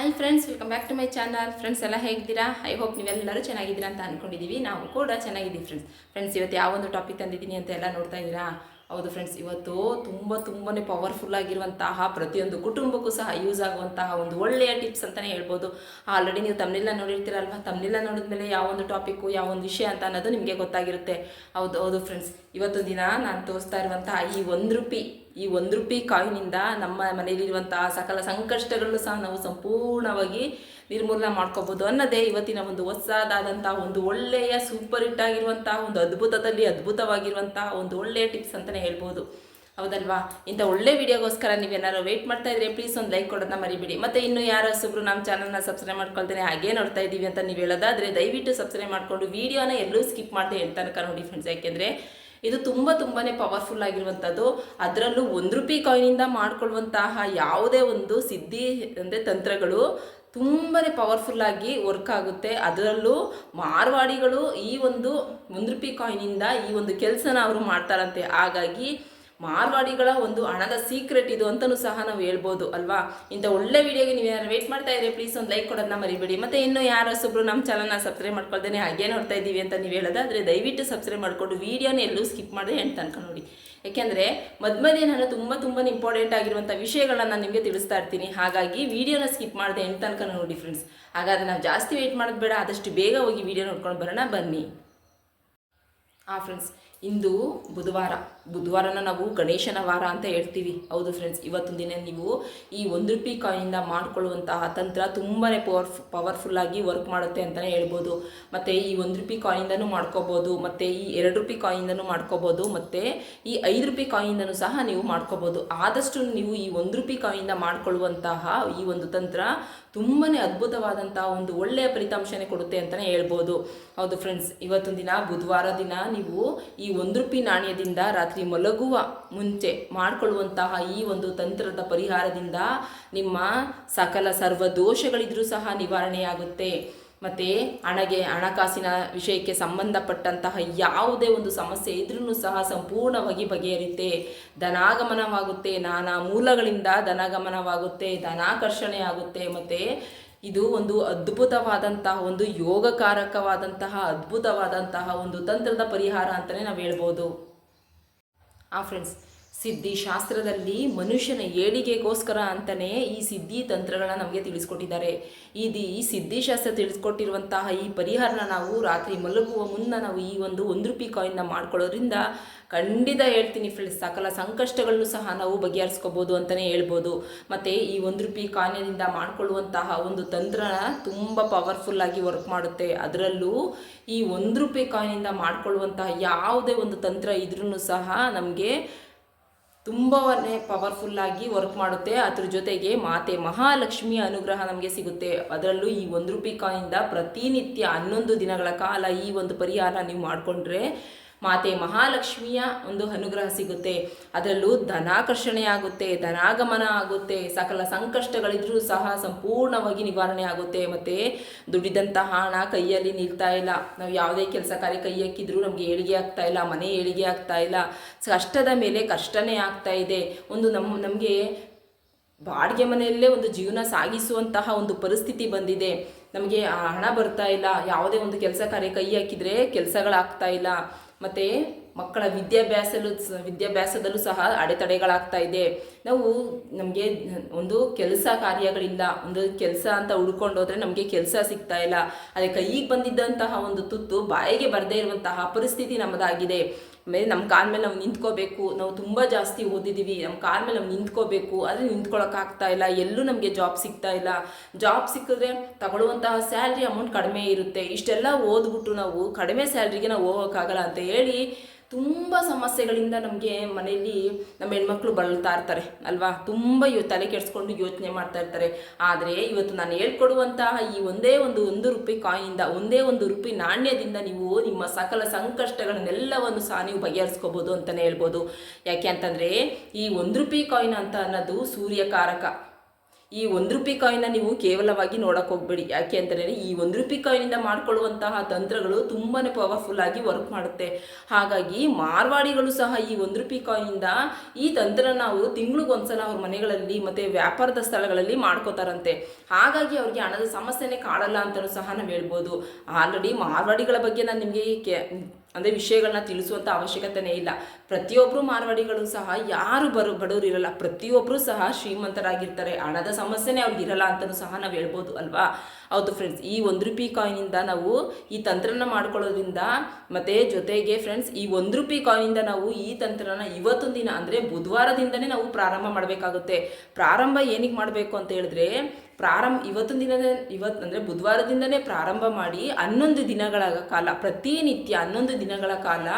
Hi friends welcome back to my channel friends ಎಲ್ಲ ಹೇಗಿದ್ದೀರಾ? I hope ನೀವೆಲ್ಲರೂ ಚೆನ್ನಾಗಿದ್ದೀರಾ ಅಂತ ಅಂದ್ಕೊಂಡಿದ್ದೀವಿ ನಾವು ಕೂಡ ಚೆನ್ನಾಗಿದ್ದೀವಿ ಫ್ರೆಂಡ್ಸ್ ಫ್ರೆಂಡ್ಸ್ ಇವತ್ತು ಯಾವೊಂದು ಟಾಪಿಕ್ ತಂದಿದ್ದೀನಿ ಅಂತ ಎಲ್ಲ ನೋಡ್ತಾ ಇದ್ದೀರಾ? ಹೌದು ಫ್ರೆಂಡ್ಸ್ ಇವತ್ತು ತುಂಬ ತುಂಬಾ ಪವರ್ಫುಲ್ ಆಗಿರುವಂತಹ ಪ್ರತಿಯೊಂದು ಕುಟುಂಬಕ್ಕೂ ಸಹ ಯೂಸ್ ಆಗುವಂತಹ ಒಂದು ಒಳ್ಳೆಯ ಟಿಪ್ಸ್ ಅಂತಲೇ ಹೇಳ್ಬೋದು. ಆಲ್ರೆಡಿ ನೀವು ತಮ್ಮನೆಲ್ಲ ನೋಡಿರ್ತೀರಲ್ವ? ತಮ್ಮನೆಲ್ಲ ನೋಡಿದ್ಮೇಲೆ ಯಾವ ಒಂದು ಟಾಪಿಕ್ಕು ಯಾವ ಒಂದು ವಿಷಯ ಅಂತ ಅನ್ನೋದು ನಿಮಗೆ ಗೊತ್ತಾಗಿರುತ್ತೆ. ಹೌದು ಹೌದು ಫ್ರೆಂಡ್ಸ್ ಇವತ್ತು ದಿನ ನಾನು ತೋರಿಸ್ತಾ ಇರುವಂತಹ ಈ ಒಂದು ರೂಪಿ ಈ ಒಂದು ರೂಪಿ ಕಾಯಿನಿಂದ ನಮ್ಮ ಮನೆಯಲ್ಲಿರುವಂತಹ ಸಕಲ ಸಂಕಷ್ಟಗಳನ್ನು ಸಹ ನಾವು ಸಂಪೂರ್ಣವಾಗಿ ನಿರ್ಮೂಲನೆ ಮಾಡ್ಕೋಬೋದು ಅನ್ನೋದೇ ಇವತ್ತಿನ ಒಂದು ಹೊಸದಾದಂತಹ ಒಂದು ಒಳ್ಳೆಯ ಸೂಪರ್ ಹಿಟ್ ಆಗಿರುವಂತಹ ಒಂದು ಅದ್ಭುತದಲ್ಲಿ ಅದ್ಭುತವಾಗಿರುವಂತಹ ಒಂದು ಒಳ್ಳೆಯ ಟಿಪ್ಸ್ ಅಂತಲೇ ಹೇಳ್ಬೋದು. ಹೌದಲ್ವಾ? ಇಂಥ ಒಳ್ಳೆ ವಿಡಿಯೋಗೋಸ್ಕರ ನೀವೇನಾದ್ರು ವೆಯ್ಟ್ ಮಾಡ್ತಾ ಇದ್ರೆ ಪ್ಲೀಸ್ ಒಂದು ಲೈಕ್ ಕೊಡೋದನ್ನ ಮರಿಬೇಡಿ. ಮತ್ತೆ ಇನ್ನು ಯಾರು ಸುಬ್ರು ನಮ್ಮ ಚಾನಲ್ನ ಸಬ್ಸ್ಕ್ರೈಬ್ ಮಾಡ್ಕೊಳ್ತೇನೆ ಹಾಗೇ ನೋಡ್ತಾ ಇದ್ದೀವಿ ಅಂತ ನೀವು ಹೇಳೋದಾದರೆ ದಯವಿಟ್ಟು ಸಬ್ಸ್ಕ್ರೈಬ್ ಮಾಡಿಕೊಂಡು ವಿಡಿಯೋನ ಎಲ್ಲೂ ಸ್ಕಿಪ್ ಮಾಡದೆ ಹೇಳ್ತಾನೆ ನೋಡಿ ಫ್ರೆಂಡ್ಸ್ ಯಾಕೆಂದರೆ ಇದು ತುಂಬ ತುಂಬಾ ಪವರ್ಫುಲ್ ಆಗಿರುವಂಥದ್ದು ಅದರಲ್ಲೂ ಒಂದು ರೂಪಾಯಿ ಕಾಯಿನಿಂದ ಮಾಡ್ಕೊಳ್ಳುವಂತಹ ಯಾವುದೇ ಒಂದು ಸಿದ್ಧಿ, ಅಂದರೆ ತಂತ್ರಗಳು ತುಂಬಾ ಪವರ್ಫುಲ್ ಆಗಿ ವರ್ಕ್ ಆಗುತ್ತೆ. ಅದರಲ್ಲೂ ಮಾರ್ವಾಡಿಗಳು ಈ ಒಂದು ಒಂದು ರೂಪಾಯಿ ಕಾಯಿನಿಂದ ಈ ಒಂದು ಕೆಲಸನ ಅವರು ಮಾಡ್ತಾರಂತೆ. ಹಾಗಾಗಿ ಮಾರ್ವಾಡಿಗಳ ಒಂದು ಹಣದ ಸೀಕ್ರೆಟ್ ಇದು ಅಂತಲೂ ಸಹ ನಾವು ಹೇಳ್ಬೋದು, ಅಲ್ವಾ? ಇಂಥ ಒಳ್ಳೆ ವಿಡಿಯೋಗೆ ನೀವು ಯಾರು ವೇಟ್ ಮಾಡ್ತಾ ಇದ್ರೆ ಪ್ಲೀಸ್ ಒಂದು ಲೈಕ್ ಕೊಡೋದನ್ನ ಮರಿಬೇಡಿ. ಮತ್ತೆ ಇನ್ನು ಯಾರು ಸೊಬ್ರು ನಮ್ಮ ಚಾನಲ್ನ ಸಬ್ಸ್ಕ್ರೈಬ್ ಮಾಡ್ಕೊಳ್ದೇನೆ ಹಾಗೆ ನೋಡ್ತಾ ಇದ್ದೀವಿ ಅಂತ ನೀವು ಹೇಳೋದಾದ್ರೆ ದಯವಿಟ್ಟು ಸಬ್ಸ್ಕ್ರೈಬ್ ಮಾಡಿಕೊಂಡು ವೀಡಿಯೋನ ಎಲ್ಲೂ ಸ್ಕಿಪ್ ಮಾಡದೆ ಹೆಣ್ ತನಕ ನೋಡಿ. ಯಾಕೆಂದರೆ ಮಧ್ಯ ನಾನು ತುಂಬ ತುಂಬ ಇಂಪಾರ್ಟೆಂಟ್ ಆಗಿರುವಂಥ ವಿಷಯಗಳನ್ನ ನಾನು ನಿಮಗೆ ತಿಳಿಸ್ತಾ ಇರ್ತೀನಿ. ಹಾಗಾಗಿ ವಿಡಿಯೋನ ಸ್ಕಿಪ್ ಮಾಡಿದೆ ಹೆಣ್ ತನಕ ನೋಡಿ ಫ್ರೆಂಡ್ಸ್ ಹಾಗಾದ್ರೆ ನಾವು ಜಾಸ್ತಿ ವೇಟ್ ಮಾಡೋದು ಬೇಡ, ಆದಷ್ಟು ಬೇಗ ಹೋಗಿ ವಿಡಿಯೋ ನೋಡ್ಕೊಂಡು ಬರೋಣ. ಬನ್ನಿ. ಹಾಂ ಫ್ರೆಂಡ್ಸ್ ಇಂದು ಬುಧವಾರ. ಬುಧವಾರನ ನಾವು ಗಣೇಶನ ವಾರ ಅಂತ ಹೇಳ್ತೀವಿ. ಹೌದು ಫ್ರೆಂಡ್ಸ್ ಇವತ್ತೊಂದು ದಿನ ನೀವು ಈ ಒಂದು ರೂಪಾಯಿ ಕಾಯಿಂದ ಮಾಡ್ಕೊಳ್ಳುವಂತಹ ತಂತ್ರ ತುಂಬಾ ಪವರ್ಫುಲ್ ಪವರ್ಫುಲ್ಲಾಗಿ ವರ್ಕ್ ಮಾಡುತ್ತೆ ಅಂತಲೇ ಹೇಳ್ಬೋದು. ಮತ್ತು ಈ ಒಂದು ರೂಪಾಯಿ ಕಾಯಿನಿಂದನೂ ಮಾಡ್ಕೋಬೋದು, ಮತ್ತು ಈ ಎರಡು ರೂಪಾಯಿ ಕಾಯಿನಿಂದನೂ ಮಾಡ್ಕೋಬೋದು, ಮತ್ತು ಈ ಐದು ರೂಪಾಯಿ ಕಾಯಿನಿಂದನೂ ಸಹ ನೀವು ಮಾಡ್ಕೋಬೋದು. ಆದಷ್ಟು ನೀವು ಈ ಒಂದು ರೂಪಾಯಿ ಕಾಯಿಂದ ಮಾಡ್ಕೊಳ್ಳುವಂತಹ ಈ ಒಂದು ತಂತ್ರ ತುಂಬಾ ಅದ್ಭುತವಾದಂಥ ಒಂದು ಒಳ್ಳೆಯ ಫಲಿತಾಂಶನೇ ಕೊಡುತ್ತೆ ಅಂತಲೇ ಹೇಳ್ಬೋದು. ಹೌದು ಫ್ರೆಂಡ್ಸ್ ಇವತ್ತೊಂದು ದಿನ, ಬುಧವಾರ ದಿನ ನೀವು ಈ ಒಂದು ರೂಪಾಯಿ ನಾಣ್ಯದಿಂದ ರಾತ್ರಿ ಮಲಗುವ ಮುಂಚೆ ಮಾಡಿಕೊಳ್ಳುವಂತಹ ಈ ಒಂದು ತಂತ್ರದ ಪರಿಹಾರದಿಂದ ನಿಮ್ಮ ಸಕಲ ಸರ್ವ ದೋಷಗಳಿದ್ರೂ ಸಹ ನಿವಾರಣೆಯಾಗುತ್ತೆ. ಮತ್ತು ಹಣಗೆ ಹಣಕಾಸಿನ ವಿಷಯಕ್ಕೆ ಸಂಬಂಧಪಟ್ಟಂತಹ ಯಾವುದೇ ಒಂದು ಸಮಸ್ಯೆ ಇದ್ರೂ ಸಹ ಸಂಪೂರ್ಣವಾಗಿ ಬಗೆಹರಿಯುತ್ತೆ ಧನಾಗಮನವಾಗುತ್ತೆ, ನಾನಾ ಮೂಲಗಳಿಂದ ಧನಾಗಮನವಾಗುತ್ತೆ ಧನಾಕರ್ಷಣೆ ಆಗುತ್ತೆ ಮತ್ತು ಇದು ಒಂದು ಅದ್ಭುತವಾದಂತಹ, ಒಂದು ಯೋಗಕಾರಕವಾದಂತಹ, ಅದ್ಭುತವಾದಂತಹ ಒಂದು ತಂತ್ರದ ಪರಿಹಾರ ಅಂತಲೇ ನಾವು ಹೇಳ್ಬೋದು. ಆ ಫ್ರೆಂಡ್ಸ್ ಸಿದ್ಧಿ ಶಾಸ್ತ್ರದಲ್ಲಿ ಮನುಷ್ಯನ ಏಳಿಗೆಗೋಸ್ಕರ ಅಂತಲೇ ಈ ಸಿದ್ಧಿ ತಂತ್ರಗಳನ್ನ ನಮಗೆ ತಿಳಿಸ್ಕೊಟ್ಟಿದ್ದಾರೆ. ಇದು ಈ ಸಿದ್ಧಿಶಾಸ್ತ್ರ ತಿಳಿಸ್ಕೊಟ್ಟಿರುವಂತಹ ಈ ಪರಿಹಾರನ ನಾವು ರಾತ್ರಿ ಮಲಗುವ ಮುನ್ನ ನಾವು ಈ ಒಂದು ಒಂದು ರೂಪಾಯಿ ಕಾಯಿನ್ನ ಮಾಡ್ಕೊಳ್ಳೋದ್ರಿಂದ ಖಂಡಿತ ಹೇಳ್ತೀನಿ ಫ್ರೆಂಡ್ಸ್ ಸಕಲ ಸಂಕಷ್ಟಗಳನ್ನು ಸಹ ನಾವು ಬಗೆಹರಿಸ್ಕೋಬೋದು ಅಂತಲೇ ಹೇಳ್ಬೋದು. ಮತ್ತು ಈ ಒಂದು ರೂಪಾಯಿ ಕಾಯಿನಿಂದ ಮಾಡಿಕೊಳ್ಳುವಂತಹ ಒಂದು ತಂತ್ರ ತುಂಬ ಪವರ್ಫುಲ್ಲಾಗಿ ವರ್ಕ್ ಮಾಡುತ್ತೆ. ಅದರಲ್ಲೂ ಈ ಒಂದು ರೂಪಾಯಿ ಕಾಯಿನಿಂದ ಮಾಡಿಕೊಳ್ಳುವಂತಹ ಯಾವುದೇ ಒಂದು ತಂತ್ರ ಇದ್ರೂ ಸಹ ನಮಗೆ ತುಂಬನೇ ಪವರ್ಫುಲ್ಲಾಗಿ ವರ್ಕ್ ಮಾಡುತ್ತೆ. ಅದ್ರ ಜೊತೆಗೆ ಮಾತೆ ಮಹಾಲಕ್ಷ್ಮಿ ಅನುಗ್ರಹ ನಮಗೆ ಸಿಗುತ್ತೆ. ಅದರಲ್ಲೂ ಈ ಒಂದು ರೂಪಾಯಿ ಕಾಯಿಂದ ಪ್ರತಿನಿತ್ಯ ಹನ್ನೊಂದು ದಿನಗಳ ಕಾಲ ಈ ಒಂದು ಪರಿಹಾರ ನೀವು ಮಾಡಿಕೊಂಡ್ರೆ ಮಾತೆ ಮಹಾಲಕ್ಷ್ಮಿಯ ಒಂದು ಅನುಗ್ರಹ ಸಿಗುತ್ತೆ. ಅದರಲ್ಲೂ ಧನಾಕರ್ಷಣೆ ಆಗುತ್ತೆ, ಧನಾಗಮನ ಆಗುತ್ತೆ, ಸಕಲ ಸಂಕಷ್ಟಗಳಿದ್ರೂ ಸಹ ಸಂಪೂರ್ಣವಾಗಿ ನಿವಾರಣೆ ಆಗುತ್ತೆ. ಮತ್ತು ದುಡಿದಂತಹ ಹಣ ಕೈಯಲ್ಲಿ ನಿಲ್ತಾ ಇಲ್ಲ. ನಾವು ಯಾವುದೇ ಕೆಲಸ ಕಾರ್ಯ ಕೈ ಹಾಕಿದ್ರೂ ನಮಗೆ ಏಳಿಗೆ ಆಗ್ತಾ ಇಲ್ಲ, ಮನೆ ಏಳಿಗೆ ಆಗ್ತಾ ಇಲ್ಲ. ಕಷ್ಟದ ಮೇಲೆ ಕಷ್ಟನೇ ಆಗ್ತಾ ಇದೆ. ಒಂದು ನಮ್ಮ ನಮಗೆ ಬಾಡಿಗೆ ಮನೆಯಲ್ಲೇ ಒಂದು ಜೀವನ ಸಾಗಿಸುವಂತಹ ಒಂದು ಪರಿಸ್ಥಿತಿ ಬಂದಿದೆ. ನಮಗೆ ಹಣ ಬರ್ತಾ ಇಲ್ಲ. ಯಾವುದೇ ಒಂದು ಕೆಲಸ ಕಾರ್ಯ ಕೈ ಹಾಕಿದರೆ ಕೆಲಸಗಳಾಗ್ತಾ ಇಲ್ಲ. ಮತ್ತು ಮಕ್ಕಳ ವಿದ್ಯಾಭ್ಯಾಸಲು ವಿದ್ಯಾಭ್ಯಾಸದಲ್ಲೂ ಸಹ ಅಡೆತಡೆಗಳಾಗ್ತಾ ಇದೆ. ನಾವು ನಮಗೆ ಒಂದು ಕೆಲಸ ಕಾರ್ಯಗಳಿಲ್ಲ, ಒಂದು ಕೆಲಸ ಅಂತ ಹುಡ್ಕೊಂಡು ಹೋದರೆ ನಮಗೆ ಕೆಲಸ ಸಿಗ್ತಾ ಇಲ್ಲ. ಅದೇ ಕೈಗೆ ಬಂದಿದ್ದಂತಹ ಒಂದು ತುತ್ತು ಬಾಯಿಗೆ ಬರದೇ ಇರುವಂತಹ ಪರಿಸ್ಥಿತಿ ನಮ್ಮದಾಗಿದೆ. ಆಮೇಲೆ ನಮ್ಮ ಕಾಲ ಮೇಲೆ ನಾವು ನಿಂತ್ಕೋಬೇಕು. ನಾವು ತುಂಬ ಜಾಸ್ತಿ ಓದಿದ್ದೀವಿ ನಮ್ಮ ಕಾಲ ಮೇಲೆ ನಾವು ನಿಂತ್ಕೋಬೇಕು. ಆದರೆ ನಿಂತ್ಕೊಳ್ಳೋಕ್ಕಾಗ್ತಾ ಇಲ್ಲ. ಎಲ್ಲೂ ನಮಗೆ ಜಾಬ್ ಸಿಗ್ತಾ ಇಲ್ಲ. ಜಾಬ್ ಸಿಕ್ಕಿದ್ರೆ ತಗೊಳ್ಳುವಂತಹ ಸ್ಯಾಲ್ರಿ ಅಮೌಂಟ್ ಕಡಿಮೆ ಇರುತ್ತೆ. ಇಷ್ಟೆಲ್ಲ ಓದ್ಬಿಟ್ಟು ನಾವು ಕಡಿಮೆ ಸ್ಯಾಲ್ರಿಗೆ ನಾವು ಹೋಗೋಕ್ಕಾಗಲ್ಲ ಅಂತ ಹೇಳಿ ತುಂಬ ಸಮಸ್ಯೆಗಳಿಂದ ನಮಗೆ ಮನೆಯಲ್ಲಿ ನಮ್ಮ ಹೆಣ್ಮಕ್ಳು ಬಳಲ್ತಾ ಇರ್ತಾರೆ, ಅಲ್ವಾ? ತುಂಬ ಇವ್ ತಲೆ ಕೆಡಿಸ್ಕೊಂಡು ಯೋಚನೆ ಮಾಡ್ತಾ ಇರ್ತಾರೆ. ಆದರೆ ಇವತ್ತು ನಾನು ಹೇಳ್ಕೊಡುವಂತಹ ಈ ಒಂದೇ ಒಂದು ಒಂದು ರೂಪಾಯಿ ಕಾಯಿಂದ ಒಂದೇ ಒಂದು ರೂಪಾಯಿ ನಾಣ್ಯದಿಂದ ನೀವು ನಿಮ್ಮ ಸಕಲ ಸಂಕಷ್ಟಗಳನ್ನೆಲ್ಲವನ್ನು ಸಹ ನೀವು ಬಗೆಹರಿಸ್ಕೋಬೋದು ಅಂತಲೇ ಹೇಳ್ಬೋದು. ಯಾಕೆ ಅಂತಂದರೆ, ಈ ಒಂದು ರೂಪಾಯಿ ಕಾಯಿನ್ ಅಂತ ಅನ್ನೋದು ಸೂರ್ಯಕಾರಕ. ಈ ಒಂದು ರೂಪಾಯಿ ಕಾಯಿನ ನೀವು ಕೇವಲವಾಗಿ ನೋಡೋಕೆ ಹೋಗ್ಬೇಡಿ. ಯಾಕೆ ಅಂತಂದರೆ, ಈ ಒಂದು ರೂಪಾಯಿ ಕಾಯಿನಿಂದ ಮಾಡ್ಕೊಳ್ಳುವಂತಹ ತಂತ್ರಗಳು ತುಂಬಾ ಪವರ್ಫುಲ್ ಆಗಿ ವರ್ಕ್ ಮಾಡುತ್ತೆ. ಹಾಗಾಗಿ ಮಾರ್ವಾಡಿಗಳು ಸಹ ಈ ಒಂದು ರೂಪಾಯಿ ಕಾಯಿನಿಂದ ಈ ತಂತ್ರ ನಾವು ತಿಂಗಳಿಗೊಂದ್ಸಲ ಅವ್ರ ಮನೆಗಳಲ್ಲಿ ಮತ್ತು ವ್ಯಾಪಾರದ ಸ್ಥಳಗಳಲ್ಲಿ ಮಾಡ್ಕೋತಾರಂತೆ. ಹಾಗಾಗಿ ಅವ್ರಿಗೆ ಹಣದ ಸಮಸ್ಯೆನೇ ಕಾಡಲ್ಲ ಅಂತಲೂ ಸಹ ನಾವು ಹೇಳ್ಬೋದು. ಆಲ್ರೆಡಿ ಮಾರ್ವಾಡಿಗಳ ಬಗ್ಗೆ ನಾನು ನಿಮಗೆ ಕೆ ಅಂದರೆ ವಿಷಯಗಳನ್ನ ತಿಳಿಸುವಂಥ ಅವಶ್ಯಕತೆನೇ ಇಲ್ಲ. ಪ್ರತಿಯೊಬ್ಬರು ಮಾರ್ವಾಡಿಗಳು ಸಹ ಯಾರು ಬರೋ, ಬಡವರು ಇರಲ್ಲ. ಪ್ರತಿಯೊಬ್ಬರು ಸಹ ಶ್ರೀಮಂತರಾಗಿರ್ತಾರೆ. ಹಣದ ಸಮಸ್ಯೆನೇ ಅವ್ರಿಗೆ ಇರಲ್ಲ ಅಂತಲೂ ಸಹ ನಾವು ಹೇಳ್ಬೋದು ಅಲ್ವಾ? ಹೌದು ಫ್ರೆಂಡ್ಸ್ ಈ ಒಂದು ರೂಪಾಯಿ ಕಾಯಿನಿಂದ ನಾವು ಈ ತಂತ್ರನ ಮಾಡ್ಕೊಳ್ಳೋದ್ರಿಂದ ಮತ್ತು ಜೊತೆಗೆ ಫ್ರೆಂಡ್ಸ್ ಈ ಒಂದು ರೂಪಾಯಿ ಕಾಯಿನಿಂದ ನಾವು ಈ ತಂತ್ರನ ಇವತ್ತೊಂದು ದಿನ ಅಂದರೆ ಬುಧವಾರದಿಂದನೇ ನಾವು ಪ್ರಾರಂಭ ಮಾಡಬೇಕಾಗುತ್ತೆ. ಪ್ರಾರಂಭ ಏನಿಗೆ ಮಾಡಬೇಕು ಅಂತ ಹೇಳಿದ್ರೆ ಪ್ರಾರಂಭ, ಇವತ್ತಿನ ದಿನದ ಇವತ್ತು ಅಂದರೆ ಬುಧವಾರದಿಂದನೇ ಪ್ರಾರಂಭ ಮಾಡಿ ಹನ್ನೊಂದು ದಿನಗಳ ಕಾಲ, ಪ್ರತಿನಿತ್ಯ ಹನ್ನೊಂದು ದಿನಗಳ ಕಾಲ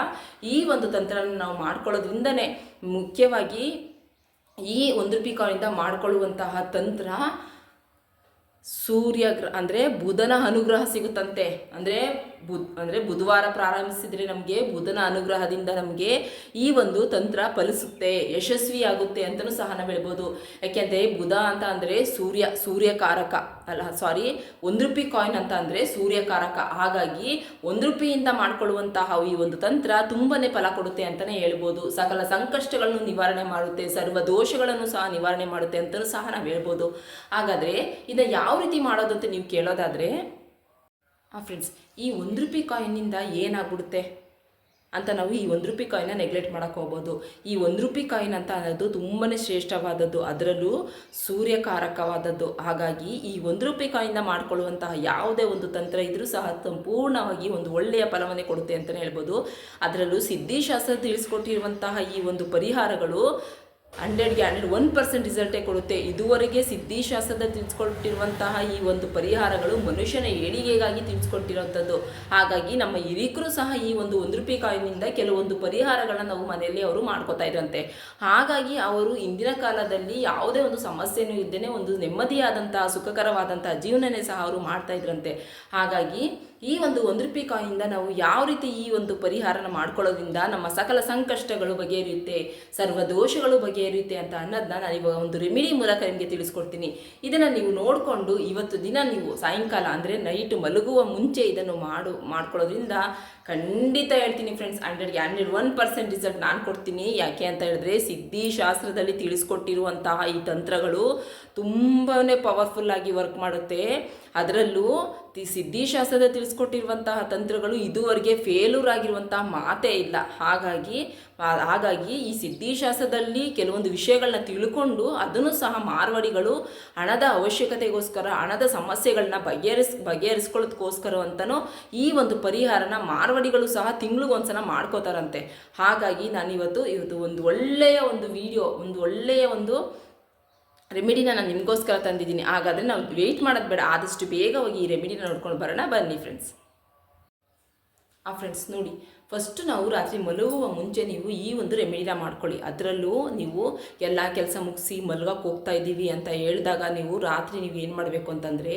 ಈ ಒಂದು ತಂತ್ರನ ನಾವು ಮಾಡ್ಕೊಳ್ಳೋದ್ರಿಂದನೇ ಮುಖ್ಯವಾಗಿ ಈ ಒಂದು ರೂಪಾಯಿ ಕಾಯಿನಿಂದ ಮಾಡ್ಕೊಳ್ಳುವಂತಹ ತಂತ್ರ ಸೂರ್ಯ ಗ್ರ ಅಂದರೆ ಬುಧನ ಅನುಗ್ರಹ ಸಿಗುತ್ತಂತೆ. ಅಂದರೆ ಬುದ್ ಅಂದರೆ ಬುಧವಾರ ಪ್ರಾರಂಭಿಸಿದರೆ ನಮಗೆ ಬುಧನ ಅನುಗ್ರಹದಿಂದ ನಮಗೆ ಈ ಒಂದು ತಂತ್ರ ಫಲಿಸುತ್ತೆ, ಯಶಸ್ವಿಯಾಗುತ್ತೆ ಅಂತಲೂ ಸಹ ನಾವು ಹೇಳ್ಬೋದು. ಯಾಕೆಂದರೆ ಬುಧ ಅಂತ ಅಂದರೆ ಸೂರ್ಯ, ಸೂರ್ಯಕಾರಕ ಅಲ್ಲ ಸಾರಿ ಒಂದು ರೂಪಾಯಿ ಕಾಯಿನ್ ಅಂತ ಅಂದರೆ ಸೂರ್ಯಕಾರಕ. ಹಾಗಾಗಿ ಒಂದು ರೂಪಾಯಿಯಿಂದ ಮಾಡಿಕೊಳ್ಳುವಂತಹ ಈ ಒಂದು ತಂತ್ರ ತುಂಬಾ ಫಲ ಕೊಡುತ್ತೆ ಅಂತಲೇ ಹೇಳ್ಬೋದು. ಸಕಲ ಸಂಕಷ್ಟಗಳನ್ನು ನಿವಾರಣೆ ಮಾಡುತ್ತೆ, ಸರ್ವ ದೋಷಗಳನ್ನು ಸಹ ನಿವಾರಣೆ ಮಾಡುತ್ತೆ ಅಂತಲೂ ಸಹ ನಾವು ಹೇಳ್ಬೋದು. ಹಾಗಾದರೆ ಇದನ್ನು ಯಾವ ರೀತಿ ಮಾಡೋದು ಅಂತ ನೀವು ಕೇಳೋದಾದರೆ ಹಾಂ ಫ್ರೆಂಡ್ಸ್ ಈ ಒಂದು ರೂಪಾಯಿ ಕಾಯಿನಿಂದ ಏನಾಗ್ಬಿಡುತ್ತೆ ಅಂತ ನಾವು ಈ ಒಂದು ರೂಪಾಯಿ ಕಾಯಿನ ನೆಗ್ಲೆಕ್ಟ್ ಮಾಡೋಕ್ಕೆ ಹೋಗ್ಬೋದು. ಈ ಒಂದು ರೂಪಾಯಿ ಕಾಯಿನ್ ಅಂತ ಅನ್ನೋದು ತುಂಬಾ ಶ್ರೇಷ್ಠವಾದದ್ದು. ಅದರಲ್ಲೂ ಸೂರ್ಯಕಾರಕವಾದದ್ದು. ಹಾಗಾಗಿ ಈ ಒಂದು ರೂಪಾಯಿ ಕಾಯಿಂದ ಮಾಡಿಕೊಳ್ಳುವಂತಹ ಯಾವುದೇ ಒಂದು ತಂತ್ರ ಇದ್ದರೂ ಸಹ ಸಂಪೂರ್ಣವಾಗಿ ಒಂದು ಒಳ್ಳೆಯ ಫಲವನ್ನೇ ಕೊಡುತ್ತೆ ಅಂತಲೇ ಹೇಳ್ಬೋದು. ಅದರಲ್ಲೂ ಸಿದ್ಧಿಶಾಸ್ತ್ರ ತಿಳಿಸ್ಕೊಟ್ಟಿರುವಂತಹ ಈ ಒಂದು ಪರಿಹಾರಗಳು ಹಂಡ್ರೆಡ್ಗೆ ಹಂಡ್ರೆಡ್ ಒನ್ ಪರ್ಸೆಂಟ್ ರಿಸಲ್ಟೇ ಕೊಡುತ್ತೆ. ಇದುವರೆಗೆ ಸಿದ್ಧಿಶಾಸ್ತ್ರದ ತಿಳಿಸ್ಕೊಟ್ಟಿರುವಂತಹ ಈ ಒಂದು ಪರಿಹಾರಗಳು ಮನುಷ್ಯನ ಏಳಿಗೆಗಾಗಿ ತಿಳಿಸ್ಕೊಟ್ಟಿರುವಂಥದ್ದು ಹಾಗಾಗಿ ನಮ್ಮ ಹಿರಿಕರು ಸಹ ಈ ಒಂದು ಒಂದು ರೂಪಾಯಿ ಕಾಯಿನಿಂದ ಕೆಲವೊಂದು ಪರಿಹಾರಗಳನ್ನು ನಾವು ಮನೆಯಲ್ಲಿ ಅವರು ಮಾಡ್ಕೋತಾ ಇದ್ರಂತೆ. ಹಾಗಾಗಿ ಅವರು ಇಂದಿನ ಕಾಲದಲ್ಲಿ ಯಾವುದೇ ಒಂದು ಸಮಸ್ಯೆನೂ ಇದ್ದೇನೆ ಒಂದು ನೆಮ್ಮದಿಯಾದಂತಹ, ಸುಖಕರವಾದಂತಹ ಜೀವನನೇ ಸಹ ಅವರು ಮಾಡ್ತಾ ಇದ್ರಂತೆ. ಹಾಗಾಗಿ ಈ ಒಂದು ಒಂದು ರೂಪಾಯಿ ಕಾಯಿನಿಂದ ನಾವು ಯಾವ ರೀತಿ ಈ ಒಂದು ಪರಿಹಾರನ ಮಾಡ್ಕೊಳ್ಳೋದ್ರಿಂದ ನಮ್ಮ ಸಕಲ ಸಂಕಷ್ಟಗಳು ಬಗೆಹರಿಯುತ್ತೆ ಸರ್ವ ದೋಷಗಳು ಬಗೆಹರಿಯುತ್ತೆ ಅಂತ ಅನ್ನೋದನ್ನ ನಾನು ಇವಾಗ ಒಂದು ರೆಮಿಡಿ ಮೂಲಕ ನಿಮಗೆ ತಿಳಿಸ್ಕೊಡ್ತೀನಿ. ಇದನ್ನು ನೀವು ನೋಡಿಕೊಂಡು ಇವತ್ತು ದಿನ ನೀವು ಸಾಯಂಕಾಲ ಅಂದರೆ ನೈಟ್ ಮಲಗುವ ಮುಂಚೆ ಇದನ್ನು ಮಾಡು, ಮಾಡ್ಕೊಳ್ಳೋದ್ರಿಂದ ಖಂಡಿತ ಹೇಳ್ತೀನಿ ಫ್ರೆಂಡ್ಸ್ ಹಂಡ್ರೆಡ್ಗೆ ಹಂಡ್ರೆಡ್ ಒನ್ ಪರ್ಸೆಂಟ್ ರಿಸಲ್ಟ್ ನಾನು ಕೊಡ್ತೀನಿ. ಯಾಕೆ ಅಂತ ಹೇಳಿದ್ರೆ ಸಿದ್ಧಿ ಶಾಸ್ತ್ರದಲ್ಲಿ ತಿಳಿಸ್ಕೊಟ್ಟಿರುವಂತಹ ಈ ತಂತ್ರಗಳು ತುಂಬಾ ಪವರ್ಫುಲ್ ಆಗಿ ವರ್ಕ್ ಮಾಡುತ್ತೆ. ಅದರಲ್ಲೂ ಸಿದ್ಧಿಶಾಸ್ತ್ರದ ತಿಳಿಸ್ಕೊಟ್ಟಿರುವಂತಹ ತಂತ್ರಗಳು ಇದುವರೆಗೆ ಫೇಲೂರ್ ಆಗಿರುವಂತಹ ಮಾತೇ ಇಲ್ಲ. ಹಾಗಾಗಿ ಹಾಗಾಗಿ ಈ ಸಿದ್ಧಿಶಾಸ್ತ್ರದಲ್ಲಿ ಕೆಲವೊಂದು ವಿಷಯಗಳನ್ನ ತಿಳ್ಕೊಂಡು ಅದನ್ನು ಸಹ ಮಾರ್ವಾಡಿಗಳು ಹಣದ ಅವಶ್ಯಕತೆಗೋಸ್ಕರ, ಹಣದ ಸಮಸ್ಯೆಗಳನ್ನ ಬಗೆಹರಿಸ್ ಬಗೆಹರಿಸ್ಕೊಳ್ಳೋದಕ್ಕೋಸ್ಕರ ಅಂತಲೂ ಈ ಒಂದು ಪರಿಹಾರನ ಮಾರ್ವಾಡಿಗಳು ಸಹ ತಿಂಗಳಿಗೊಂದ್ಸಲ ಮಾಡ್ಕೋತಾರಂತೆ. ಹಾಗಾಗಿ ನಾನಿವತ್ತು ಇವತ್ತು ಒಂದು ಒಳ್ಳೆಯ ಒಂದು ವಿಡಿಯೋ ಒಂದು ಒಳ್ಳೆಯ ಒಂದು ರೆಮಿಡಿನ ನಾನು ನಿಮಗೋಸ್ಕರ ತಂದಿದ್ದೀನಿ. ಹಾಗಾದರೆ ನಾವು ವೆಯ್ಟ್ ಮಾಡೋದು ಬೇಡ. ಆದಷ್ಟು ಬೇಗ ಹೋಗಿ ಈ ರೆಮಿಡಿನ ನೋಡ್ಕೊಂಡು ಬರೋಣ. ಬನ್ನಿ ಫ್ರೆಂಡ್ಸ್ ಆ ಫ್ರೆಂಡ್ಸ್ ನೋಡಿ ಫಸ್ಟು ನಾವು ರಾತ್ರಿ ಮಲಗುವ ಮುಂಚೆ ನೀವು ಈ ಒಂದು ರೆಮಿಡಿನ ಮಾಡ್ಕೊಳ್ಳಿ. ಅದರಲ್ಲೂ ನೀವು ಎಲ್ಲ ಕೆಲಸ ಮುಗಿಸಿ ಮಲಗಕ್ಕೆ ಹೋಗ್ತಾ ಇದ್ದೀವಿ ಅಂತ ಹೇಳಿದಾಗ ನೀವು ರಾತ್ರಿ ನೀವು ಏನು ಮಾಡಬೇಕು ಅಂತಂದರೆ,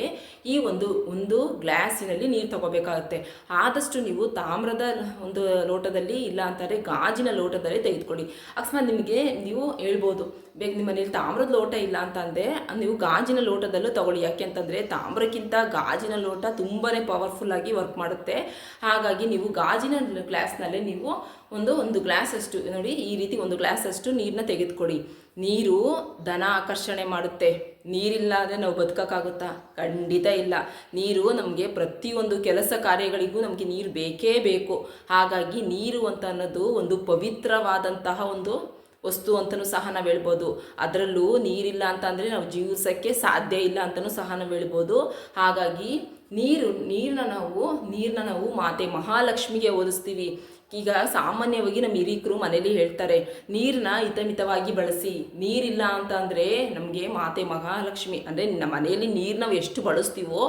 ಈ ಒಂದು ಒಂದು ಗ್ಲಾಸಿನಲ್ಲಿ ನೀರು ತಗೋಬೇಕಾಗುತ್ತೆ. ಆದಷ್ಟು ನೀವು ತಾಮ್ರದ ಒಂದು ಲೋಟದಲ್ಲಿ ಇಲ್ಲ ಅಂತಂದರೆ ಗಾಜಿನ ಲೋಟದಲ್ಲಿ ತೆಗೆದುಕೊಳ್ಳಿ. ಅಕಸ್ಮಾತ್ ನಿಮಗೆ ನೀವು ಹೇಳ್ಬೋದು ಬೇಗ ನಿಮ್ಮ ಮನೇಲಿ ತಾಮ್ರದ ಲೋಟ ಇಲ್ಲ ಅಂತಂದರೆ ನೀವು ಗಾಜಿನ ಲೋಟದಲ್ಲೂ ತಗೊಳ್ಳಿ. ಯಾಕೆ ಅಂತಂದರೆ ತಾಮ್ರಕ್ಕಿಂತ ಗಾಜಿನ ಲೋಟ ತುಂಬಾ ಪವರ್ಫುಲ್ಲಾಗಿ ವರ್ಕ್ ಮಾಡುತ್ತೆ. ಹಾಗಾಗಿ ನೀವು ಗಾಜಿನ ಗ್ಲಾಸ್ನಲ್ಲೇ ನೀವು ಒಂದು ಒಂದು ಗ್ಲಾಸಷ್ಟು ನೋಡಿ ಈ ರೀತಿ ಒಂದು ಗ್ಲಾಸಷ್ಟು ನೀರನ್ನ ತೆಗೆದುಕೊಡಿ. ನೀರು ಧನ ಆಕರ್ಷಣೆ ಮಾಡುತ್ತೆ. ನೀರಿಲ್ಲಾದರೆ ನಾವು ಬದುಕೋಕ್ಕಾಗುತ್ತಾ? ಖಂಡಿತ ಇಲ್ಲ. ನೀರು ನಮಗೆ ಪ್ರತಿಯೊಂದು ಕೆಲಸ ಕಾರ್ಯಗಳಿಗೂ ನಮಗೆ ನೀರು ಬೇಕೇ ಬೇಕು. ಹಾಗಾಗಿ ನೀರು ಅಂತ ಅನ್ನೋದು ಒಂದು ಪವಿತ್ರವಾದಂತಹ ಒಂದು ವಸ್ತು ಅಂತಲೂ ಸಹ ನಾವು ಹೇಳ್ಬೋದು. ಅದರಲ್ಲೂ ನೀರಿಲ್ಲ ಅಂತಂದರೆ ನಾವು ಜೀವಿಸೋಕ್ಕೆ ಸಾಧ್ಯ ಇಲ್ಲ ಅಂತಲೂ ಸಹ ನಾವು ಹೇಳ್ಬೋದು. ಹಾಗಾಗಿ ನೀರು ನೀರನ್ನ ನಾವು ನೀರನ್ನ ನಾವು ಮಾತೆ ಮಹಾಲಕ್ಷ್ಮಿಗೆ ಓದಿಸ್ತೀವಿ. ಈಗ ಸಾಮಾನ್ಯವಾಗಿ ನಮ್ಮ ಹಿರೀಕರು ಮನೇಲಿ ಹೇಳ್ತಾರೆ ನೀರನ್ನ ಹಿತಮಿತವಾಗಿ ಬಳಸಿ, ನೀರಿಲ್ಲ ಅಂತ ಅಂದರೆ ನಮಗೆ ಮಾತೆ ಮಹಾಲಕ್ಷ್ಮಿ ಅಂದರೆ ನಮ್ಮ ಮನೆಯಲ್ಲಿ ನೀರು ನಾವು ಎಷ್ಟು ಬಳಸ್ತೀವೋ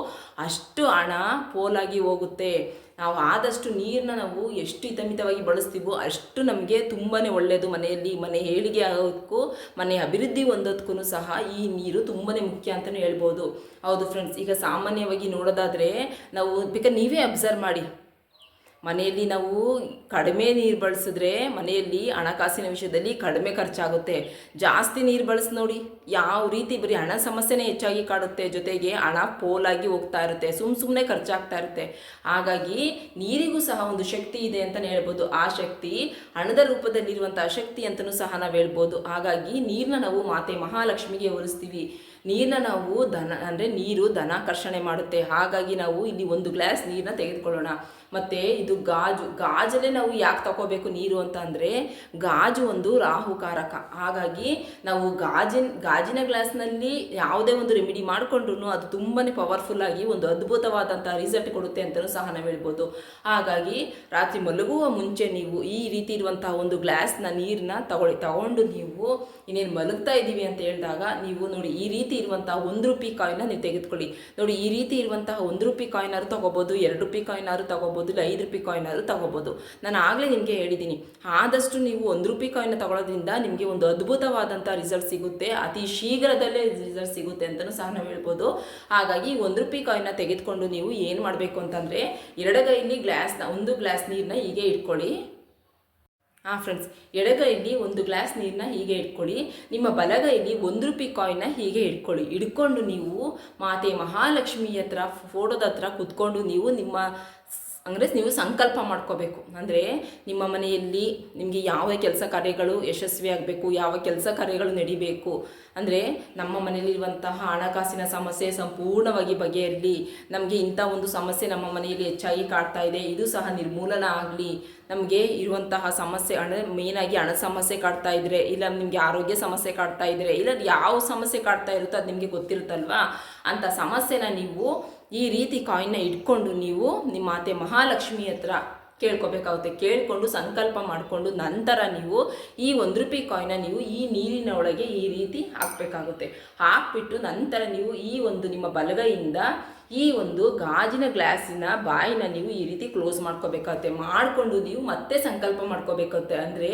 ಅಷ್ಟು ಹಣ ಪೋಲಾಗಿ ಹೋಗುತ್ತೆ. ನಾವು ಆದಷ್ಟು ನೀರನ್ನ ನಾವು ಎಷ್ಟು ಹಿತಮಿತವಾಗಿ ಬಳಸ್ತೀವೋ ಅಷ್ಟು ನಮಗೆ ತುಂಬಾ ಒಳ್ಳೆಯದು ಮನೆಯಲ್ಲಿ. ಮನೆ ಏಳಿಗೆ ಆಗೋದಕ್ಕೂ, ಮನೆ ಅಭಿವೃದ್ಧಿ ಹೊಂದೋದಕ್ಕೂ ಸಹ ಈ ನೀರು ತುಂಬಾ ಮುಖ್ಯ ಅಂತಲೇ ಹೇಳ್ಬೋದು. ಹೌದು ಫ್ರೆಂಡ್ಸ್ ಈಗ ಸಾಮಾನ್ಯವಾಗಿ ನೋಡೋದಾದರೆ ನಾವು ಬೇಕಾದ್ರೆ ನೀವೇ ಅಬ್ಸರ್ವ್ ಮಾಡಿ. ಮನೆಯಲ್ಲಿ ನಾವು ಕಡಿಮೆ ನೀರು ಬಳಸಿದ್ರೆ ಮನೆಯಲ್ಲಿ ಹಣಕಾಸಿನ ವಿಷಯದಲ್ಲಿ ಕಡಿಮೆ ಖರ್ಚಾಗುತ್ತೆ. ಜಾಸ್ತಿ ನೀರು ಬಳಸಿ ನೋಡಿ. ಯಾವ ರೀತಿ ಬರೀ ಹಣ ಸಮಸ್ಯೆನೇ ಹೆಚ್ಚಾಗಿ ಕಾಡುತ್ತೆ ಜೊತೆಗೆ ಹಣ ಪೋಲಾಗಿ ಹೋಗ್ತಾ ಇರುತ್ತೆ, ಸುಮ್ ಸುಮ್ಮನೆ ಖರ್ಚಾಗ್ತಾ ಇರುತ್ತೆ. ಹಾಗಾಗಿ ನೀರಿಗೂ ಸಹ ಒಂದು ಶಕ್ತಿ ಇದೆ ಅಂತಲೇ ಹೇಳ್ಬೋದು. ಆ ಶಕ್ತಿ ಹಣದ ರೂಪದಲ್ಲಿರುವಂತಹ ಶಕ್ತಿ ಅಂತಲೂ ಸಹ ನಾವು ಹೇಳ್ಬೋದು. ಹಾಗಾಗಿ ನೀರನ್ನ ನಾವು ಮಾತೆ ಮಹಾಲಕ್ಷ್ಮಿಗೆ ಹೋಲಿಸ್ತೀವಿ. ನೀರನ್ನ ನಾವು ದನ ಅಂದರೆ ನೀರು ಧನಾಕರ್ಷಣೆ ಮಾಡುತ್ತೆ. ಹಾಗಾಗಿ ನಾವು ಇಲ್ಲಿ ಒಂದು ಗ್ಲಾಸ್ ನೀರನ್ನ ತೆಗೆದುಕೊಳ್ಳೋಣ. ಮತ್ತು ಇದು ಗಾಜು, ಗಾಜಲ್ಲೇ ನಾವು ಯಾಕೆ ತಗೋಬೇಕು ನೀರು ಅಂತ ಗಾಜು ಒಂದು ರಾಹುಕಾರಕ. ಹಾಗಾಗಿ ನಾವು ಗಾಜಿನ ಗಾಜಿನ ಗ್ಲಾಸ್ನಲ್ಲಿ ಯಾವುದೇ ಒಂದು ರೆಮಿಡಿ ಮಾಡಿಕೊಂಡ್ರು ಅದು ತುಂಬಾ ಪವರ್ಫುಲ್ಲಾಗಿ ಒಂದು ಅದ್ಭುತವಾದಂಥ ರಿಸಲ್ಟ್ ಕೊಡುತ್ತೆ ಅಂತಲೂ ಸಹ ನಾವು ಹೇಳ್ಬೋದು. ಹಾಗಾಗಿ ರಾತ್ರಿ ಮಲಗುವ ಮುಂಚೆ ನೀವು ಈ ರೀತಿ ಇರುವಂತಹ ಒಂದು ಗ್ಲಾಸ್ನ ನೀರನ್ನ ತಗೊಳ್ಳಿ, ತಗೊಂಡು ನೀವು ಇನ್ನೇನು ಮಲಗ್ತಾ ಇದ್ದೀವಿ ಅಂತ ಹೇಳಿದಾಗ ನೀವು ನೋಡಿ ಈ ರೀತಿ ಇರುವಂತಹ ಒಂದು ರೂಪಾಯಿ ಕಾಯಿನ ನೀವು ತೆಗೆದುಕೊಳ್ಳಿ. ನೋಡಿ ಈ ರೀತಿ ಇರುವಂತಹ ಒಂದು ರೂಪಾಯಿ ಕಾಯಿನಾರು ತಗೋಬೋದು, ಎರಡು ರೂಪಾಯಿ ಕಾಯಿನಾರು ತಗೋಬೋದು, ಇಲ್ಲ ಐದು ರೂಪಾಯಿ ಕಾಯಿನಾರು ತಗೋಬೋದು. ನಾನು ಆಗಲೇ ನಿಮಗೆ ಹೇಳಿದ್ದೀನಿ, ಆದಷ್ಟು ನೀವು ಒಂದು ರೂಪಾಯಿ ಕಾಯಿನ ತಗೊಳ್ಳೋದ್ರಿಂದ ನಿಮಗೆ ಒಂದು ಅದ್ಭುತವಾದಂಥ ರಿಸಲ್ಟ್ ಸಿಗುತ್ತೆ. ಅತಿ ಶೀಘ್ರದಲ್ಲೇ ರಿಸಲ್ಟ್ ಸಿಗುತ್ತೆ ಅಂತಲೂ ಸಹ ನಾವು ಹೇಳ್ಬೋದು. ಹಾಗಾಗಿ ಒಂದು ರೂಪಾಯಿ ಕಾಯಿನ ತೆಗೆದುಕೊಂಡು ನೀವು ಏನು ಮಾಡಬೇಕು ಅಂತಂದರೆ ಎರಡಗೈಲಿ ಗ್ಲಾಸ್ನ ಒಂದು ಗ್ಲಾಸ್ ನೀರನ್ನ ಹೀಗೆ ಇಟ್ಕೊಳ್ಳಿ. ಹಾಂ ಫ್ರೆಂಡ್ಸ್ ಎಡಗೈಲಿ ಒಂದು ಗ್ಲಾಸ್ ನೀರನ್ನ ಹೀಗೆ ಇಟ್ಕೊಳ್ಳಿ. ನಿಮ್ಮ ಬಲಗೈಲಿ ಒಂದು ರೂಪಾಯಿ ಕಾಯಿನ ಹೀಗೆ ಇಟ್ಕೊಳ್ಳಿ. ಇಟ್ಕೊಂಡು ನೀವು ಮಾತೆ ಮಹಾಲಕ್ಷ್ಮಿ ಹತ್ರ, ಫೋಟೋದ ಹತ್ರ ಕುತ್ಕೊಂಡು ನೀವು ನಿಮ್ಮ ಅಂದರೆ ನೀವು ಸಂಕಲ್ಪ ಮಾಡ್ಕೋಬೇಕು. ಅಂದರೆ ನಿಮ್ಮ ಮನೆಯಲ್ಲಿ ನಿಮಗೆ ಯಾವ ಕೆಲಸ ಕಾರ್ಯಗಳು ಯಶಸ್ವಿ ಆಗಬೇಕು, ಯಾವ ಕೆಲಸ ಕಾರ್ಯಗಳು ನಡಿಬೇಕು. ಅಂದರೆ ನಮ್ಮ ಮನೆಯಲ್ಲಿರುವಂತಹ ಹಣಕಾಸಿನ ಸಮಸ್ಯೆ ಸಂಪೂರ್ಣವಾಗಿ ಬಗೆಯಲಿ ನಮಗೆ ಇಂಥ ಒಂದು ಸಮಸ್ಯೆ ನಮ್ಮ ಮನೆಯಲ್ಲಿ ಹೆಚ್ಚಾಗಿ ಕಾಡ್ತಾ ಇದೆ. ಇದು ಸಹ ನಿರ್ಮೂಲನ ಆಗಲಿ. ನಮಗೆ ಇರುವಂತಹ ಸಮಸ್ಯೆ ಅಂದರೆ ಮೇನಾಗಿ ಹಣ ಸಮಸ್ಯೆ ಕಾಡ್ತಾ ಇದ್ರೆ, ಇಲ್ಲ ನಿಮಗೆ ಆರೋಗ್ಯ ಸಮಸ್ಯೆ ಕಾಡ್ತಾ ಇದ್ರೆ, ಇಲ್ಲ ಯಾವ ಸಮಸ್ಯೆ ಕಾಡ್ತಾ ಇರುತ್ತೋ ಅದು ನಿಮಗೆ ಗೊತ್ತಿರುತ್ತಲ್ವಾ? ಅಂಥ ಸಮಸ್ಯೆನ ನೀವು ಈ ರೀತಿ ಕಾಯಿನ್ನ ಇಟ್ಕೊಂಡು ನೀವು ನಿಮ್ಮ ಮಾತೆ ಮಹಾಲಕ್ಷ್ಮಿ ಹತ್ರ ಕೇಳ್ಕೊಬೇಕಾಗುತ್ತೆ. ಕೇಳಿಕೊಂಡು ಸಂಕಲ್ಪ ಮಾಡಿಕೊಂಡು ನಂತರ ನೀವು ಈ ಒಂದು ರೂಪಾಯಿ ಕಾಯಿನ ನೀವು ಈ ನೀರಿನ ಒಳಗೆ ಈ ರೀತಿ ಹಾಕಬೇಕಾಗುತ್ತೆ. ಹಾಕ್ಬಿಟ್ಟು ನಂತರ ನೀವು ಈ ಒಂದು ನಿಮ್ಮ ಬಲಗೈಯಿಂದ ಈ ಒಂದು ಗಾಜಿನ ಗ್ಲಾಸಿನ ಬಾಯಿನ ನೀವು ಈ ರೀತಿ ಕ್ಲೋಸ್ ಮಾಡ್ಕೋಬೇಕಾಗುತ್ತೆ. ಮಾಡಿಕೊಂಡು ನೀವು ಮತ್ತೆ ಸಂಕಲ್ಪ ಮಾಡ್ಕೋಬೇಕಾಗುತ್ತೆ. ಅಂದರೆ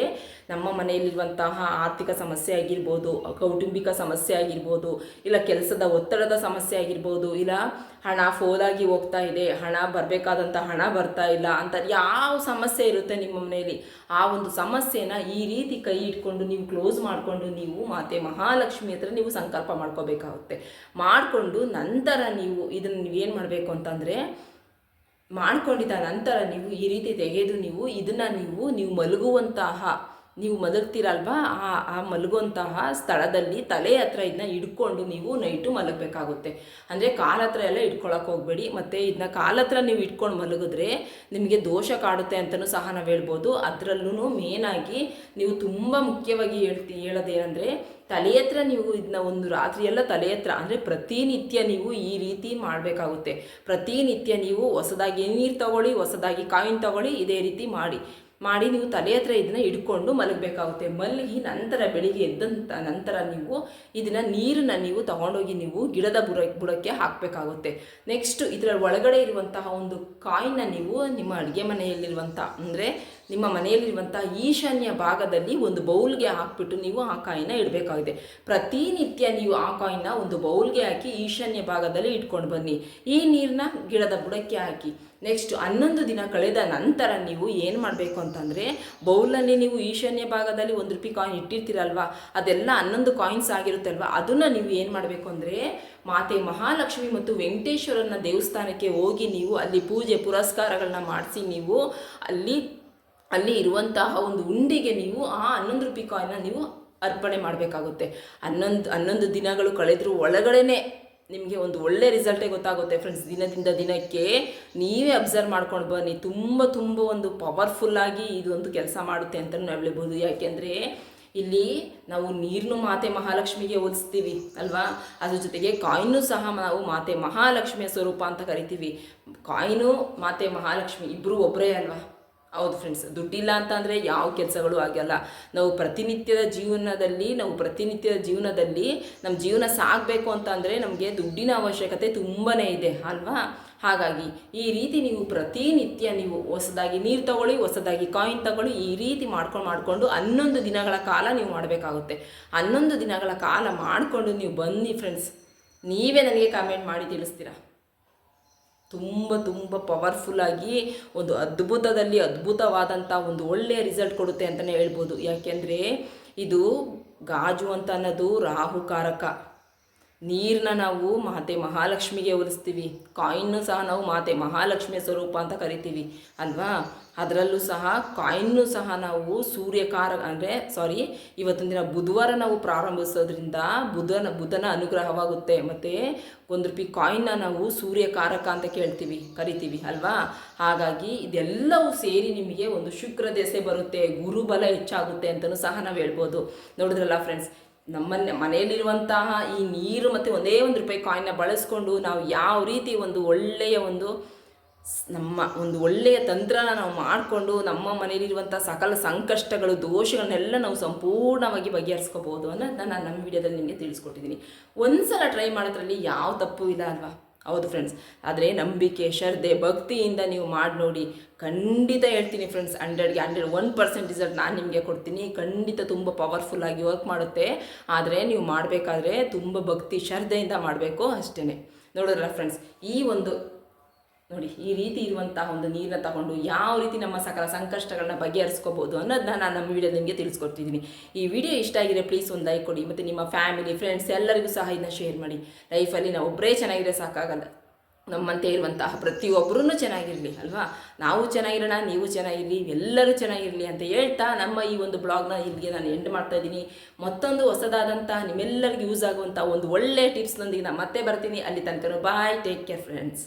ನಮ್ಮ ಮನೆಯಲ್ಲಿರುವಂತಹ ಆರ್ಥಿಕ ಸಮಸ್ಯೆ ಆಗಿರ್ಬೋದು, ಕೌಟುಂಬಿಕ ಸಮಸ್ಯೆ ಆಗಿರ್ಬೋದು, ಇಲ್ಲ ಕೆಲಸದ ಒತ್ತಡದ ಸಮಸ್ಯೆ ಆಗಿರ್ಬೋದು, ಇಲ್ಲ ಹಣ ಫೋಲಾಗಿ ಹೋಗ್ತಾ ಇದೆ, ಹಣ ಬರಬೇಕಾದಂಥ ಹಣ ಬರ್ತಾ ಇಲ್ಲ ಅಂತ ಯಾವ ಸಮಸ್ಯೆ ಇರುತ್ತೆ ನಿಮ್ಮ ಮನೆಯಲ್ಲಿ? ಆ ಒಂದು ಸಮಸ್ಯೆನ ಈ ರೀತಿ ಕೈ ಇಟ್ಕೊಂಡು ನೀವು ಕ್ಲೋಸ್ ಮಾಡಿಕೊಂಡು ನೀವು ಮಾತೆ ಮಹಾಲಕ್ಷ್ಮಿ ಹತ್ರ ನೀವು ಸಂಕಲ್ಪ ಮಾಡ್ಕೋಬೇಕಾಗುತ್ತೆ. ಮಾಡಿಕೊಂಡು ನಂತರ ನೀವು ಇದನ್ನು ನೀವೇನು ಮಾಡಬೇಕು ಅಂತಂದರೆ ಮಾಡ್ಕೊಂಡಿದ್ದ ನಂತರ ನೀವು ಈ ರೀತಿ ತೆಗೆದು ನೀವು ಇದನ್ನು ನೀವು ನೀವು ಮಲಗುವಂತಹ, ನೀವು ಮಲಗ್ತೀರಲ್ವಾ? ಆ ಆ ಮಲಗುವಂತಹ ಸ್ಥಳದಲ್ಲಿ ತಲೆ ಹತ್ರ ಇದನ್ನ ಇಟ್ಕೊಂಡು ನೀವು ನೈಟು ಮಲಗಬೇಕಾಗುತ್ತೆ. ಅಂದರೆ ಕಾಲ ಹತ್ರ ಎಲ್ಲ ಇಟ್ಕೊಳಕ್ಕೆ ಹೋಗಬೇಡಿ. ಮತ್ತು ಇದನ್ನ ಕಾಲ ಹತ್ರ ನೀವು ಇಟ್ಕೊಂಡು ಮಲಗಿದ್ರೆ ನಿಮಗೆ ದೋಷ ಕಾಡುತ್ತೆ ಅಂತಲೂ ಸಹ ನಾವು ಹೇಳ್ಬೋದು. ಅದರಲ್ಲೂ ಮೇನಾಗಿ ನೀವು ತುಂಬ ಮುಖ್ಯವಾಗಿ ಹೇಳ್ತಿ, ಹೇಳೋದೇನೆಂದರೆ ತಲೆ ಹತ್ರ ನೀವು ಇದನ್ನ ಒಂದು ರಾತ್ರಿ ಎಲ್ಲ ತಲೆ ಹತ್ರ ಅಂದರೆ ಪ್ರತಿನಿತ್ಯ ನೀವು ಈ ರೀತಿ ಮಾಡಬೇಕಾಗುತ್ತೆ. ಪ್ರತಿನಿತ್ಯ ನೀವು ಹೊಸದಾಗಿ ನೀರು ತಗೊಳ್ಳಿ, ಹೊಸದಾಗಿ ಕಾಯಿನ್ ತಗೊಳ್ಳಿ, ಇದೇ ರೀತಿ ಮಾಡಿ. ಮಾಡಿ ನೀವು ತಲೆ ಹತ್ರ ಇದನ್ನ ಇಟ್ಕೊಂಡು ಮಲಗಬೇಕಾಗುತ್ತೆ. ಮಲಗಿ ನಂತರ ಬೆಳಿಗ್ಗೆ ಎದ್ದಂತ ನಂತರ ನೀವು ಇದನ್ನ ನೀರನ್ನ ನೀವು ತಗೊಂಡೋಗಿ ನೀವು ಗಿಡದ ಬುಡ, ಬುಡಕ್ಕೆ ಹಾಕಬೇಕಾಗುತ್ತೆ. ನೆಕ್ಸ್ಟ್ ಇದರ ಒಳಗಡೆ ಇರುವಂತಹ ಒಂದು ಕಾಯಿನ ನೀವು ನಿಮ್ಮ ಅಡುಗೆ ಮನೆಯಲ್ಲಿರುವಂಥ ಅಂದರೆ ನಿಮ್ಮ ಮನೆಯಲ್ಲಿರುವಂಥ ಈಶಾನ್ಯ ಭಾಗದಲ್ಲಿ ಒಂದು ಬೌಲ್ಗೆ ಹಾಕ್ಬಿಟ್ಟು ನೀವು ಆ ಕಾಯಿನ ಇಡಬೇಕಾಗಿದೆ. ಪ್ರತಿನಿತ್ಯ ನೀವು ಆ ಕಾಯಿನ ಒಂದು ಬೌಲ್ಗೆ ಹಾಕಿ ಈಶಾನ್ಯ ಭಾಗದಲ್ಲಿ ಇಟ್ಕೊಂಡು ಬನ್ನಿ. ಈ ನೀರನ್ನ ಗಿಡದ ಬುಡಕ್ಕೆ ಹಾಕಿ. ನೆಕ್ಸ್ಟ್ ಹನ್ನೊಂದು ದಿನ ಕಳೆದ ನಂತರ ನೀವು ಏನು ಮಾಡಬೇಕು ಅಂತಂದರೆ, ಬೌಲಲ್ಲಿ ನೀವು ಈಶಾನ್ಯ ಭಾಗದಲ್ಲಿ ಒಂದು ರೂಪಾಯಿ ಕಾಯಿನ್ ಇಟ್ಟಿರ್ತೀರಲ್ವಾ, ಅದೆಲ್ಲ ಹನ್ನೊಂದು ಕಾಯಿನ್ಸ್ ಆಗಿರುತ್ತಲ್ವ, ಅದನ್ನು ನೀವು ಏನು ಮಾಡಬೇಕು ಅಂದರೆ, ಮಾತೆ ಮಹಾಲಕ್ಷ್ಮಿ ಮತ್ತು ವೆಂಕಟೇಶ್ವರನ ದೇವಸ್ಥಾನಕ್ಕೆ ಹೋಗಿ ನೀವು ಅಲ್ಲಿ ಪೂಜೆ ಪುರಸ್ಕಾರಗಳನ್ನ ಮಾಡಿಸಿ ನೀವು ಅಲ್ಲಿ ಅಲ್ಲಿ ಇರುವಂತಹ ಒಂದು ಉಂಡಿಗೆ ನೀವು ಆ ಹನ್ನೊಂದು ರೂಪಾಯಿ ಕಾಯಿನ ನೀವು ಅರ್ಪಣೆ ಮಾಡಬೇಕಾಗುತ್ತೆ. ಹನ್ನೊಂದು ಹನ್ನೊಂದು ದಿನಗಳು ಕಳೆದರೂ ಒಳಗಡೆನೆ ನಿಮಗೆ ಒಂದು ಒಳ್ಳೆ ರಿಸಲ್ಟೇ ಗೊತ್ತಾಗುತ್ತೆ ಫ್ರೆಂಡ್ಸ್ ದಿನದಿಂದ ದಿನಕ್ಕೆ ನೀವೇ ಅಬ್ಸರ್ವ್ ಮಾಡ್ಕೊಂಡು ಬನ್ನಿ. ತುಂಬ ತುಂಬ ಒಂದು ಪವರ್ಫುಲ್ಲಾಗಿ ಒಂದು ಕೆಲಸ ಮಾಡುತ್ತೆ ಅಂತಲೂ ನಾವು ಹೇಳ್ಬೋದು. ಯಾಕೆಂದರೆ ಇಲ್ಲಿ ನಾವು ನೀರನ್ನು ಮಾತೆ ಮಹಾಲಕ್ಷ್ಮಿಗೆ ಹೋಲಿಸ್ತೀವಿ, ಅಲ್ವಾ? ಅದ್ರ ಜೊತೆಗೆ ಕಾಯಿನು ಸಹ ನಾವು ಮಾತೆ ಮಹಾಲಕ್ಷ್ಮಿಯ ಸ್ವರೂಪ ಅಂತ ಕರಿತೀವಿ. ಕಾಯಿನು ಮಾತೆ ಮಹಾಲಕ್ಷ್ಮಿ ಇಬ್ಬರು ಒಬ್ಬರೇ ಅಲ್ವಾ? ಹೌದು ಫ್ರೆಂಡ್ಸ್ ದುಡ್ಡಿಲ್ಲ ಅಂತಂದರೆ ಯಾವ ಕೆಲಸಗಳು ಆಗಲ್ಲ ನಾವು ಪ್ರತಿನಿತ್ಯದ ಜೀವನದಲ್ಲಿ, ನಾವು ಪ್ರತಿನಿತ್ಯದ ಜೀವನದಲ್ಲಿ ನಮ್ಮ ಜೀವನ ಸಾಗಬೇಕು ಅಂತಂದರೆ ನಮಗೆ ದುಡ್ಡಿನ ಅವಶ್ಯಕತೆ ತುಂಬಾ ಇದೆ, ಅಲ್ವಾ? ಹಾಗಾಗಿ ಈ ರೀತಿ ನೀವು ಪ್ರತಿನಿತ್ಯ ನೀವು ಹೊಸದಾಗಿ ನೀರು ತಗೊಳ್ಳಿ, ಹೊಸದಾಗಿ ಕಾಯಿನ್ ತಗೊಳ್ಳಿ, ಈ ರೀತಿ ಮಾಡ್ಕೊಂಡು ಮಾಡಿಕೊಂಡು ಹನ್ನೊಂದು ದಿನಗಳ ಕಾಲ ನೀವು ಮಾಡಬೇಕಾಗುತ್ತೆ. ಹನ್ನೊಂದು ದಿನಗಳ ಕಾಲ ಮಾಡಿಕೊಂಡು ನೀವು ಬನ್ನಿ ಫ್ರೆಂಡ್ಸ್ ನೀವೇ ನನಗೆ ಕಾಮೆಂಟ್ ಮಾಡಿ ತಿಳಿಸ್ತೀರಾ? ತುಂಬ ತುಂಬ ಪವರ್ಫುಲ್ಲಾಗಿ ಒಂದು ಅದ್ಭುತದಲ್ಲಿ ಅದ್ಭುತವಾದಂಥ ಒಂದು ಒಳ್ಳೆಯ ರಿಸಲ್ಟ್ ಕೊಡುತ್ತೆ ಅಂತಲೇ ಹೇಳ್ಬೋದು. ಯಾಕೆಂದರೆ ಇದು ಗಾಜು ಅಂತ ಅನ್ನೋದು ರಾಹುಕಾರಕ. ನೀರನ್ನ ನಾವು ಮಾತೆ ಮಹಾಲಕ್ಷ್ಮಿಗೆ ಹೋಲಿಸ್ತೀವಿ. ಕಾಯಿನ್ನು ಸಹ ನಾವು ಮಾತೆ ಮಹಾಲಕ್ಷ್ಮಿಯ ಸ್ವರೂಪ ಅಂತ ಕರಿತೀವಿ. ಅಲ್ವಾ? ಅದರಲ್ಲೂ ಸಹ ಕಾಯಿನ್ನು ಸಹ ನಾವು ಸೂರ್ಯಕಾರ ಅಂದರೆ ಸಾರಿ ಇವತ್ತಿನ ದಿನ ಬುಧವಾರ ನಾವು ಪ್ರಾರಂಭಿಸೋದ್ರಿಂದ ಬುಧನ ಬುಧನ ಅನುಗ್ರಹವಾಗುತ್ತೆ. ಮತ್ತು ಒಂದು ರೂಪಾಯಿ ಕಾಯಿನ್ನ ನಾವು ಸೂರ್ಯಕಾರಕ ಅಂತ ಕೇಳ್ತೀವಿ, ಕರಿತೀವಿ ಅಲ್ವಾ? ಹಾಗಾಗಿ ಇದೆಲ್ಲವೂ ಸೇರಿ ನಿಮಗೆ ಒಂದು ಶುಕ್ರ ದೆಸೆ ಬರುತ್ತೆ, ಗುರುಬಲ ಹೆಚ್ಚಾಗುತ್ತೆ ಅಂತಲೂ ಸಹ ನಾವು ಹೇಳ್ಬೋದು. ನೋಡಿದ್ರಲ್ಲ ಫ್ರೆಂಡ್ಸ್ ನಮ್ಮನ್ನೇ ಮನೆಯಲ್ಲಿರುವಂತಹ ಈ ನೀರು ಮತ್ತು ಒಂದೇ ಒಂದು ರೂಪಾಯಿ ಕಾಯಿನ್ನ ಬಳಸ್ಕೊಂಡು ನಾವು ಯಾವ ರೀತಿ ಒಂದು ಒಳ್ಳೆಯ ಒಂದು ನಮ್ಮ ಒಂದು ಒಳ್ಳೆಯ ತಂತ್ರನ ನಾವು ಮಾಡಿಕೊಂಡು ನಮ್ಮ ಮನೆಯಲ್ಲಿರುವಂಥ ಸಕಲ ಸಂಕಷ್ಟಗಳು, ದೋಷಗಳನ್ನೆಲ್ಲ ನಾವು ಸಂಪೂರ್ಣವಾಗಿ ಬಗೆಹರಿಸ್ಕೋಬೋದು ಅನ್ನೋದನ್ನ ನಾನು ನಮ್ಮ ವಿಡಿಯೋದಲ್ಲಿ ನಿಮಗೆ ತಿಳಿಸ್ಕೊಟ್ಟಿದ್ದೀನಿ. ಒಂದ್ಸಲ ಟ್ರೈ ಮಾಡೋದ್ರಲ್ಲಿ ಯಾವ ತಪ್ಪು ಇಲ್ಲ ಅಲ್ವಾ? ಹೌದು ಫ್ರೆಂಡ್ಸ್ ಆದರೆ ನಂಬಿಕೆ, ಶ್ರದ್ಧೆ, ಭಕ್ತಿಯಿಂದ ನೀವು ಮಾಡಿ ನೋಡಿ. ಖಂಡಿತ ಹೇಳ್ತೀನಿ ಫ್ರೆಂಡ್ಸ್ ಹಂಡ್ರೆಡ್ಗೆ ಹಂಡ್ರೆಡ್ ಒನ್ ಪರ್ಸೆಂಟ್ ರಿಸಲ್ಟ್ ನಾನು ನಿಮಗೆ ಕೊಡ್ತೀನಿ. ಖಂಡಿತ ತುಂಬ ಪವರ್ಫುಲ್ಲಾಗಿ ವರ್ಕ್ ಮಾಡುತ್ತೆ. ಆದರೆ ನೀವು ಮಾಡಬೇಕಾದ್ರೆ ತುಂಬ ಭಕ್ತಿ, ಶ್ರದ್ಧೆಯಿಂದ ಮಾಡಬೇಕು ಅಷ್ಟೇ ನೋಡಿದ್ರಲ್ಲ ಫ್ರೆಂಡ್ಸ್ ಈ ಒಂದು ನೋಡಿ, ಈ ರೀತಿ ಇರುವಂತಹ ಒಂದು ನೀರನ್ನ ತಗೊಂಡು ಯಾವ ರೀತಿ ನಮ್ಮ ಸಕಲ ಸಂಕಷ್ಟಗಳನ್ನ ಬಗೆಹರಿಸ್ಕೋಬೋದು ಅನ್ನೋದನ್ನ ನಾನು ನಮ್ಮ ವಿಡಿಯೋ ನಿಮಗೆ ತಿಳಿಸ್ಕೊಡ್ತಿದ್ದೀನಿ ಈ ವಿಡಿಯೋ ಇಷ್ಟ ಆಗಿದ್ರೆ ಪ್ಲೀಸ್ ಒಂದು ಲೈಕ್ ಕೊಡಿ, ಮತ್ತು ನಿಮ್ಮ ಫ್ಯಾಮಿಲಿ ಫ್ರೆಂಡ್ಸ್ ಎಲ್ಲರಿಗೂ ಸಹ ಇದನ್ನ ಶೇರ್ ಮಾಡಿ. ಲೈಫಲ್ಲಿ ನಾವು ಒಬ್ಬರೇ ಚೆನ್ನಾಗಿದ್ರೆ ಸಾಕಾಗಲ್ಲ. ನಮ್ಮಂತೆ ಇರುವಂತಹ ಪ್ರತಿಯೊಬ್ಬರೂ ಚೆನ್ನಾಗಿರಲಿ, ಅಲ್ವಾ? ನಾವು ಚೆನ್ನಾಗಿರೋಣ, ನೀವು ಚೆನ್ನಾಗಿರಲಿ, ಎಲ್ಲರೂ ಚೆನ್ನಾಗಿರಲಿ ಅಂತ ಹೇಳ್ತಾ ನಮ್ಮ ಈ ಒಂದು ಬ್ಲಾಗ್ನ ಇಲ್ಲಿಗೆ ನಾನು ಎಂಡ್ ಮಾಡ್ತಾ ಇದ್ದೀನಿ ಮತ್ತೊಂದು ಹೊಸದಾದಂತಹ ನಿಮ್ಮೆಲ್ಲರಿಗೂ ಯೂಸ್ ಆಗುವಂಥ ಒಂದು ಒಳ್ಳೆಯ ಟಿಪ್ಸ್ನೊಂದಿಗೆ ನಾನು ಮತ್ತೆ ಬರ್ತೀನಿ. ಅಲ್ಲಿ ತನಕ ಬಾಯ್ ಟೇಕ್ ಕೇರ್ ಫ್ರೆಂಡ್ಸ್